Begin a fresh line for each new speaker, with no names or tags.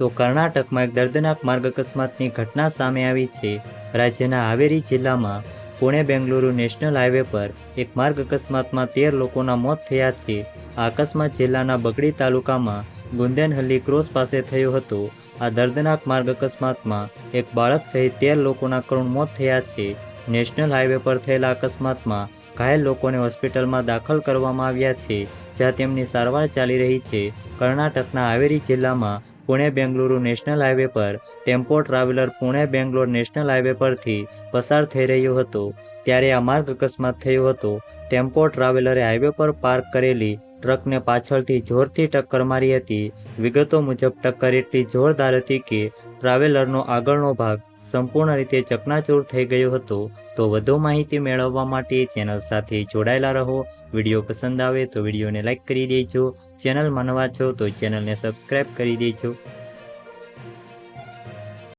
તો કર્ણાટકમાં એક દર્દનાક માર્ગ અકસ્માતની ઘટના સામે આવી છે. રાજ્યના હાવેરી જિલ્લામાં પુણે બેંગલુરુ નેશનલ હાઈવે પર એક માર્ગ અકસ્માતમાં તેર લોકોના મોત થયા છે. આ અકસ્માત જિલ્લાના બગડી તાલુકામાં ગુંદેનહલ્લી ક્રોસ પાસે થયો હતો. આ દર્દનાક માર્ગ અકસ્માતમાં એક બાળક સહિત તેર લોકોના કરુણ મોત થયા છે. નેશનલ હાઈવે પર થયેલા અકસ્માતમાં ઘાયલ લોકોને હોસ્પિટલમાં દાખલ કરવામાં આવ્યા છે, જ્યાં તેમની સારવાર ચાલી રહી છે. કર્ણાટકના હાવેરી જિલ્લામાં પુણે બેંગલુરુ નેશનલ હાઈવે પર tempo traveller Pune Bangalore national highway પરથી પસાર થઈ રહ્યો હતો. ત્યારે આ માર્ગ અકસ્માત થયો હતો. ટેમ્પો ટ્રાવેલરે હાઈવે પર પાર્ક કરેલી ટ્રકને પાછળથી જોરથી ટક્કર મારી હતી. વિગતો મુજબ ટક્કર એટલી જોરદાર હતી કે ટ્રાવેલરનો આગળનો ભાગ સંપૂર્ણ રીતે ચકનાચૂર થઈ ગયો હતો, તો વધુ માહિતી મેળવવા માટે ચેનલ સાથે જોડાયેલા રહો. વીડિયો પસંદ આવે તો વિડીયોને લાઇક કરી દેજો, ચેનલમાં નવા છો તો ચેનલને સબસ્ક્રાઈબ કરી દેજો.